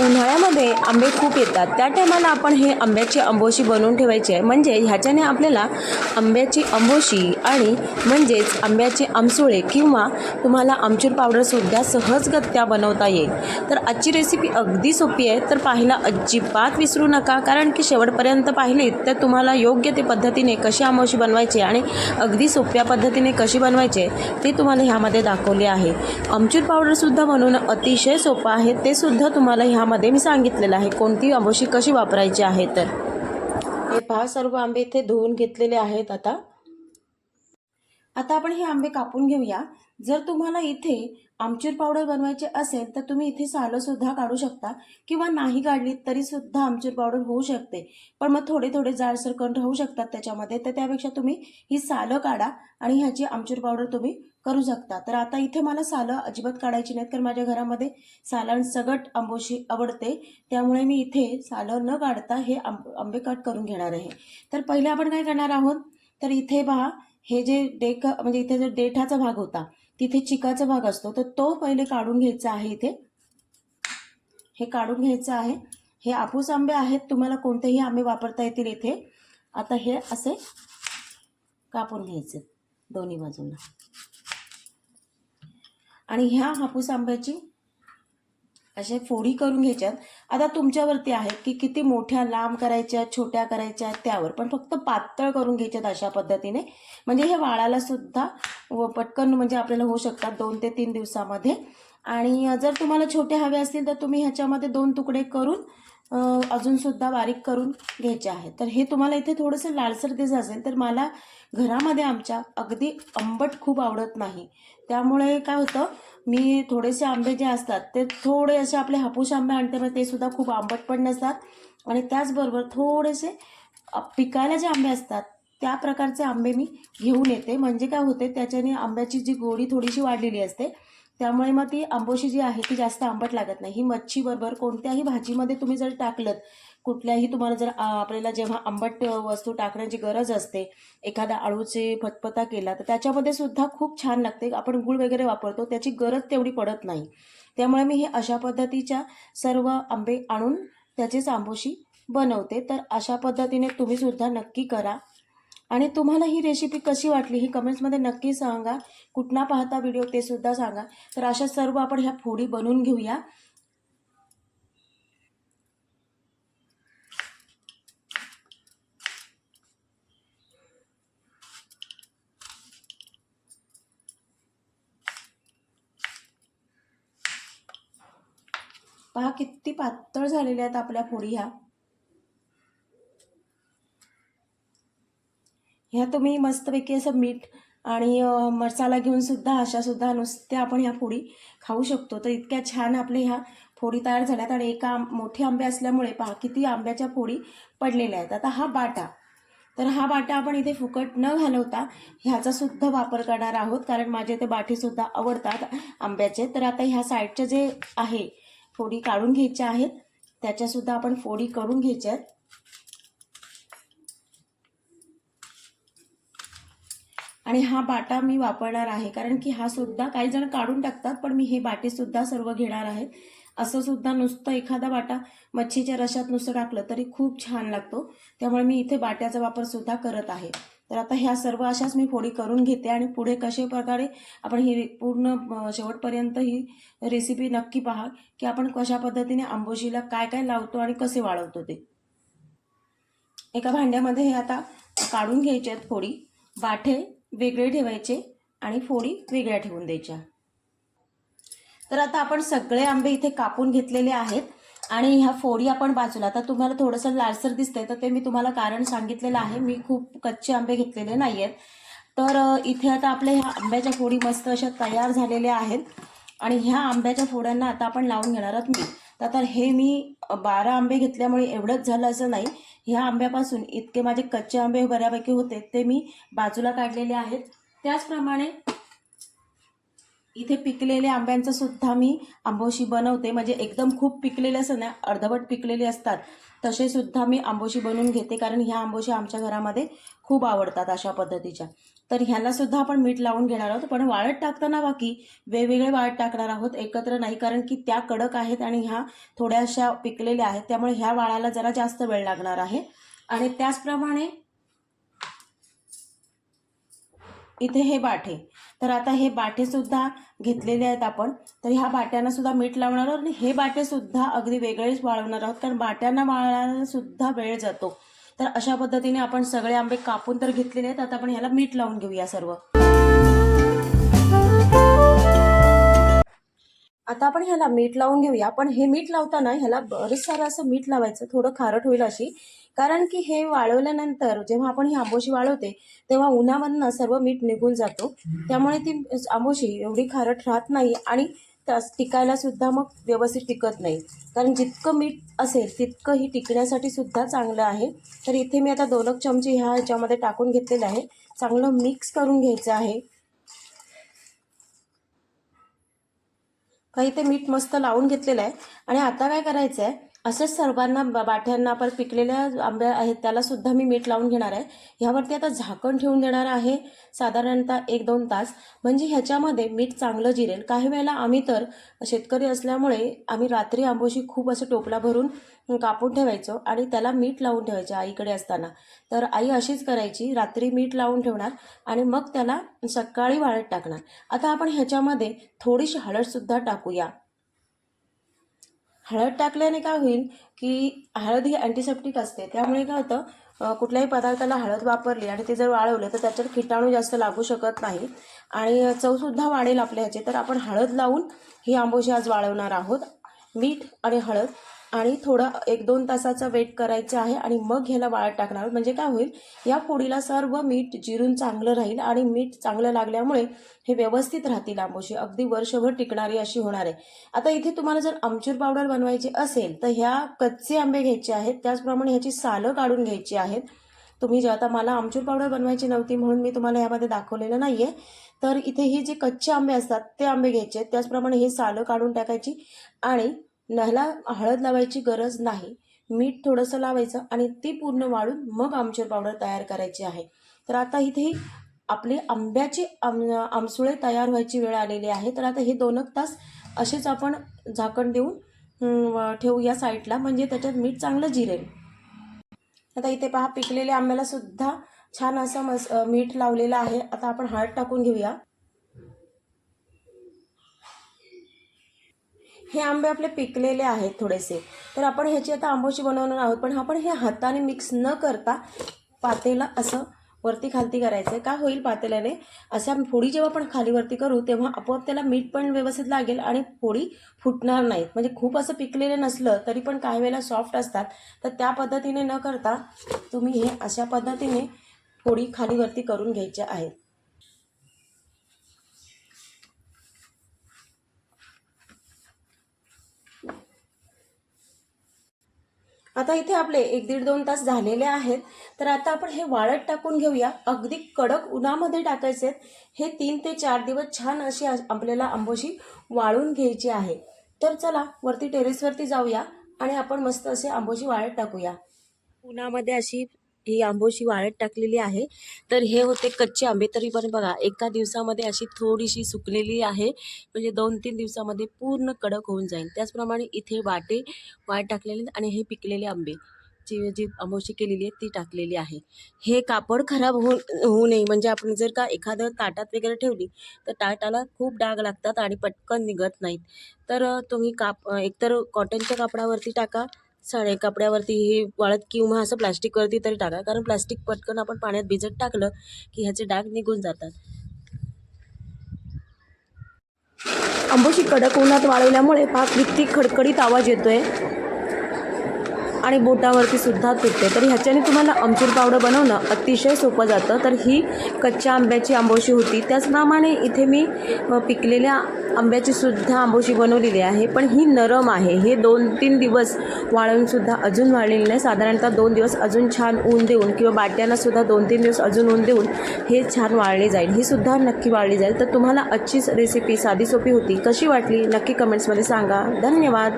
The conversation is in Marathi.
उन्हाळ्यामध्ये आंबे खूप येतात. त्या टायमाला आपण हे आंब्याची आंबोशी बनवून ठेवायची. आहे म्हणजे ह्याच्याने आपल्याला आंब्याची आंबोशी आणि म्हणजेच आंब्याचे आमसुळे किंवा तुम्हाला आमचूर पावडरसुद्धा सहजगत्या बनवता येईल. तर आजची रेसिपी अगदी सोपी आहे. तर पाहायला अजिबात विसरू नका. कारण की शेवटपर्यंत पाहिलीत तर तुम्हाला योग्य ते पद्धतीने कशी आंबोशी बनवायची आणि अगदी सोप्या पद्धतीने कशी बनवायचे ते तुम्हाला ह्यामध्ये दाखवले आहे. आमचूर पावडरसुद्धा बनवणं अतिशय सोपं आहे. ते सुद्धा तुम्हाला यामध्ये मी सांगितलेलं आहे कोणती आंबोशी कशी वापरायची आहे तर. हे पहा सर्व आंबे इथे धुवून घेतलेले आहेत आता. आता आपण हे आंबे कापून घेऊया. जर तुम्हाला इथे आमचूर पावडर बनवायचे असेल तर तुम्ही इथे सालंसुद्धा काढू शकता किंवा नाही काढली तरीसुद्धा आमचूर पावडर होऊ शकते. पण मग थोडे थोडे जाडसर कण राहू शकतात त्याच्यामध्ये. तर त्यापेक्षा तुम्ही ही सालं काढा आणि ह्याची आमचूर पावडर तुम्ही करू शकता. तर आता इथे मला सालं अजिबात काढायची नाहीत कारण माझ्या घरामध्ये सालान सगट आंबोशी आवडते. त्यामुळे मी इथे सालं न काढता हे आंब आंबे कट करून घेणार आहे. तर पहिले आपण काय करणार आहोत? तर इथे पहा हे जे डेक म्हणजे इथे जो देठाचा भाग होता तिथे चिकाचा भाग असतो. तर तो पहिले काढून घ्यायचा आहे इथे. हे काढून घ्यायचं आहे. हे आपूस आंबे आहेत. तुम्हाला कोणतेही आंबे वापरता येतील इथे. आता हे असे कापून घ्यायचे दोन्ही बाजूला. आणि ह्या हापूस आंब्याची असे फोडी करून घ्यायच्यात. आता तुमच्यावरती आहे की किती मोठ्या लांब करायच्या छोट्या करायच्या त्यावर पण फक्त पातळ करून घ्यायच्यात अशा पद्धतीने. म्हणजे हे वाळायला सुद्धा व पटकन म्हणजे आपल्याला होऊ शकतात दोन ते तीन दिवसामध्ये. आणि जर तुम्हाला छोटे हवे असतील तर तुम्ही ह्याच्यामध्ये दोन तुकडे करून अजूनसुद्धा बारीक करून घ्यायचे आहेत. तर हे तुम्हाला इथे थोडंसं लालसर दिसत असेल तर मला घरामध्ये आमच्या अगदी आंबट खूप आवडत नाही. त्यामुळे काय होतं मी थोडेसे आंबे जे असतात ते थोडे असे आपले हापूस आंबे आणते मग ते सुद्धा खूप आंबट पण नसतात. आणि त्याचबरोबर थोडेसे पिकायला जे आंबे असतात त्या प्रकारचे आंबे मी घेऊन येते. म्हणजे काय होते त्याच्याने आंब्याची जी गोडी थोडीशी वाढलेली असते त्यामुळे मग ती आंबोशी जी आहे ती जास्त आंबट लागत नाही. ही मच्छीबरोबर कोणत्याही भाजीमध्ये तुम्ही जर टाकलं कुठल्याही तुम्हाला जर आपल्याला जेव्हा आंबट वस्तू टाकण्याची गरज असते एखादा आळूचे फतपता केला तर त्याच्यामध्ये सुद्धा खूप छान लागते. आपण गुळ वगैरे वापरतो त्याची गरज तेवढी पडत नाही. त्यामुळे मी हे अशा पद्धतीच्या सर्व आंबे आणून त्याचीच आंबोशी बनवते. तर अशा पद्धतीने तुम्ही सुद्धा नक्की करा. आणि तुम्हाला ही रेसिपी कशी वाटली ही कमेंट्समध्ये नक्की सांगा. कुठना पाहता व्हिडिओ ते सुद्धा सांगा. तर अशा सर्व आपण ह्या फोडी बनवून घेऊया. पहा किती पातळ झालेल्या आहेत आपल्या फोडी ह्या. ह्या तुम्ही मस्तपैकी असं मीठ आणि मसाला घेऊन सुद्धा अशा सुद्धा नुसत्या आपण ह्या फोडी खाऊ शकतो. तर इतक्या छान आपल्या ह्या फोडी तयार झाल्यात आणि एका आंब- मोठे आंबे असल्यामुळे पहा किती आंब्याच्या फोडी पडलेल्या आहेत. आता हा बाटा तर हा बाटा आपण इथे फुकट न घालवता ह्याचा सुद्धा वापर करणार आहोत कारण माझे ते बाठीसुद्धा आवडतात आंब्याचे. तर आता ह्या साईडचे जे आहे फोडी काढून घ्यायच्या आहेत त्याच्यासुद्धा आपण फोडी करून घ्यायच्या आहेत. आणि हा बाटा मी वापरणार आहे. कारण की हा सुद्धा काही जण काढून टाकतात पण मी हे बाटे सुद्धा सर्व घेणार आहे. असं सुद्धा नुसतं एखादा बाटा मच्छीच्या रशात नुसतं टाकलं तरी खूप छान लागतो. त्यामुळे मी इथे बाट्याचा वापर सुद्धा करत आहे. तर आता ह्या सर्व अशाच मी फोडी करून घेते आणि पुढे कशा प्रकारे आपण ही पूर्ण शेवटपर्यंत ही रेसिपी नक्की पहा की आपण कशा पद्धतीने आंबोशीला काय काय लावतो आणि कसे वाळवतो ते. एका भांड्यामध्ये हे आता काढून घ्यायचे आहेत फोडी. बाठे वेगळे ठेवायचे आणि फोडी वेगळ्या ठेवून द्यायच्या. तर आता आपण सगळे आंबे इथे कापून घेतलेले आहेत आणि ह्या फोडी आपण बाजूला आता तुम्हाला थोडंसं लालसर दिसतंय तर ते मी तुम्हाला कारण सांगितलेलं आहे. मी खूप कच्चे आंबे घेतलेले नाही आहेत तर इथे आता आपल्या ह्या आंब्याच्या फोडी मस्त अशा तयार झालेल्या आहेत. आणि ह्या आंब्याच्या फोड्यांना आता आपण लावून घेणार आहोत मी. तर आता हे मी बारा आंबे घेतल्यामुळे एवढंच झालं असं नाही. ह्या आंब्यापासून इतके माझे कच्चे आंबे बऱ्यापैकी होते ते मी बाजूला काढलेले आहेत. त्याचप्रमाणे इथे पिकलेल्या आंब्यांचं सुद्धा मी आंबोशी बनवते. म्हणजे एकदम खूप पिकलेले असं ना अर्धवट पिकलेले असतात. तसे सुद्धा मी आंबोशी बनवून घेते कारण ह्या आंबोशी आमच्या घरामध्ये खूप आवडतात अशा पद्धतीच्या. तर ह्याला सुद्धा आपण मीठ लावून घेणार आहोत. पण वाळत टाकताना बाकी वेगवेगळे वाळत टाकणार आहोत एकत्र नाही. कारण की त्या कडक आहेत आणि ह्या थोड्याशा पिकलेल्या आहेत. त्यामुळे ह्या वाळाला जरा जास्त वेळ लागणार आहे. आणि त्याचप्रमाणे इथे हे बाठे. तर आता हे बाठे सुद्धा घेतलेले आहेत आपण. तर ह्या बाट्यांना सुद्धा मीठ लावणार आहोत आणि हे बाटे सुद्धा अगदी वेगळेच वाळवणार आहोत. कारण बाट्यांना वाळायला सुद्धा वेळ जातो. तर अशा पद्धतीने आपण सगळे आंबे कापून तर घेतलेले आहेत. आता आपण ह्याला मीठ लावून घेऊया सर्व. आता आपण ह्याला मीठ लावून घेऊया. पण हे मीठ लावताना ह्याला बरंच सारं असं मीठ लावायचं. थोडं खारट होईल अशी. कारण की हे वाळवल्यानंतर जेव्हा आपण ही आंबोशी वाळवते तेव्हा उन्हामधनं सर्व मीठ निघून जातो. त्यामुळे ती आंबोशी एवढी खारट राहत नाही आणि त्यास टिकायला सुद्धा मग व्यवस्थित टिकत नाही. कारण जितकं मीठ असेल तितकं ही टिकण्यासाठी सुद्धा चांगलं आहे. तर इथे मी आता दोनक चमचे ह्या ह्याच्यामध्ये टाकून घेतलेलं आहे. चांगलं मिक्स करून घ्यायचं आहे. काही ते मीठ मस्त लावून घेतलेलं आहे. आणि आता काय करायचं आहे असंच सर्वांना ब- बाठ्यांना पण पिकलेल्या आंब्या आहेत त्याला सुद्धा मी मीठ लावून घेणार आहे. ह्यावरती आता झाकण ठेवून देणार आहे साधारणतः एक दोन तास. म्हणजे ह्याच्यामध्ये मीठ चांगलं जिरेल. काही वेळेला आम्ही तर शेतकरी असल्यामुळे आम्ही रात्री आंबोशी खूप असं टोपला भरून कापून ठेवायचो आणि त्याला मीठ लावून ठेवायचे आईकडे असताना. तर आई अशीच करायची रात्री मीठ लावून ठेवणार आणि मग त्याला सकाळी वाळत टाकणार. आता आपण ह्याच्यामध्ये थोडीशी हळदसुद्धा टाकूया. हळद टाकल्याने काय होईल की हळद ही अँटीसेप्टिक असते. त्यामुळे काय होतं कुठल्याही पदार्थाला हळद वापरली आणि ते जर वाळवलं तर त्याच्यात किटाणू जास्त लागू शकत नाही. आणि चवसुद्धा वाढेल आपल्या ह्याची. तर आपण हळद लावून ही आंबोशी आज वाळवणार आहोत. मीठ आणि हळद आणि थोडं एक दोन तासाचा वेट करायचं आहे आणि मग ह्याला वाळत टाकणार म्हणजे काय होईल या फोडीला सर्व मीठ जिरून चांगलं राहील आणि मीठ चांगलं लागल्यामुळे हे व्यवस्थित राहतील आंबोशी. अगदी वर्षभर टिकणारी अशी होणार आहे. आता इथे तुम्हाला जर आमचूर पावडर बनवायची असेल तर ह्या कच्चे आंबे घ्यायचे आहेत. त्याचप्रमाणे ह्याची सालं काढून घ्यायची आहेत. तुम्ही जे आता मला आमचूर पावडर बनवायची नव्हती म्हणून मी तुम्हाला यामध्ये दाखवलेलं नाही आहे तर इथे हे जे कच्चे आंबे असतात ते आंबे घ्यायचे आहेत. त्याचप्रमाणे हे सालं काढून टाकायची आणि नहला हळद लावायची गरज नाही. मीठ थोडंसं लावायचं आणि ती पूर्ण वाळून मग आमचूर पावडर तयार करायची आहे. तर आता इथे आपले आंब्याचे आम आमसुळे तयार व्हायची वेळ आलेली आहे. तर आता हे दोन एक तास असेच आपण झाकण देऊन ठेवू ठेवूया साईडला. म्हणजे त्याच्यात मीठ चांगलं जिरेल. आता इथे पहा पिकलेल्या आंब्याला सुद्धा छान असं मस मीठ लावलेलं आहे. आता आपण हळद टाकून घेऊया. हे आंबे आपले पिकलेले आहेत थोडेसे. तर आपण ह्याची आता आंबोशी बनवणार आहोत. पण आपण हे हाताने मिक्स न करता पातेला असं वरती खालती करायचं आहे का होईल पातेल्याने? अशा फोडी जेव्हा आपण खालीवरती करू तेव्हा आपोआप त्याला मीठ पण व्यवस्थित लागेल आणि फोडी फुटणार नाहीत. म्हणजे खूप असं पिकलेलं नसलं तरी पण काही वेळेला सॉफ्ट असतात. तर त्या पद्धतीने न करता तुम्ही हे अशा पद्धतीने फोडी खालीवरती करून घ्यायच्या आहेत. आता इथे आपले एक दीड दोन तास झालेले आहेत. तर आता आपण हे वाळत टाकून घेऊया. अगदी कडक उन्हामध्ये टाकायचे आहेत. हे तीन ते चार दिवस छान अशी आपल्याला आंबोशी वाळून घ्यायची आहे. तर चला वरती टेरेसवरती जाऊया आणि आपण मस्त असे आंबोशी वाळत टाकूया. उन्हामध्ये अशी ही आंबोशी वाळत टाकलेली आहे. तर हे होते कच्चे आंबे. तरी पण बघा एका दिवसामध्ये अशी थोडीशी सुकलेली आहे. म्हणजे दोन तीन दिवसामध्ये पूर्ण कडक होऊन जाईल. त्याचप्रमाणे इथे वाटे वाट टाकलेले आणि हे पिकलेले आंबे. जी जी आंबोशी केलेली आहे ती टाकलेली आहे. हे कापड खराब होऊ होऊ नये. म्हणजे आपण जर का एखादं ताटात वगैरे ठेवली तर ताटाला खूप डाग लागतात आणि पटकन निघत नाहीत. तर तुम्ही काप एकतर कॉटनच्या कापडावरती टाका साडे कपड्यावरती हे वाळत किंवा असं प्लास्टिकवरती तरी टाका. कारण प्लास्टिक पटकन आपण पाण्यात भिजत टाकलं की ह्याचे डाग निघून जातात. आंबोशी कडक उन्हात वाळवल्यामुळे पाक किती खडखडीत आवाज येतोय. आणि बोटावरती सुद्धा तुटते. तर ह्याच्याने तुम्हाला आमचूर पावडर बनवणं अतिशय सोपं जातं. तर ही कच्च्या आंब्याची आंबोशी होती. त्याचप्रमाणे इथे मी पिकलेल्या आंब्याची सुद्धा आंबोशी बनवलेली आहे. पण ही नरम आहे. हे दोन तीन दिवस वाळवूनसुद्धा अजून वाळलेली नाही. साधारणतः दोन दिवस अजून छान ऊन देऊन किंवा बाट्यांनासुद्धा दोन तीन दिवस अजून ऊन देऊन हे छान वाळले जाईल. ही सुद्धा नक्की वाळली जाईल. तर तुम्हाला अच्छी रेसिपी साधी सोपी होती. कशी वाटली? नक्की कमेंट्समध्ये सांगा. धन्यवाद.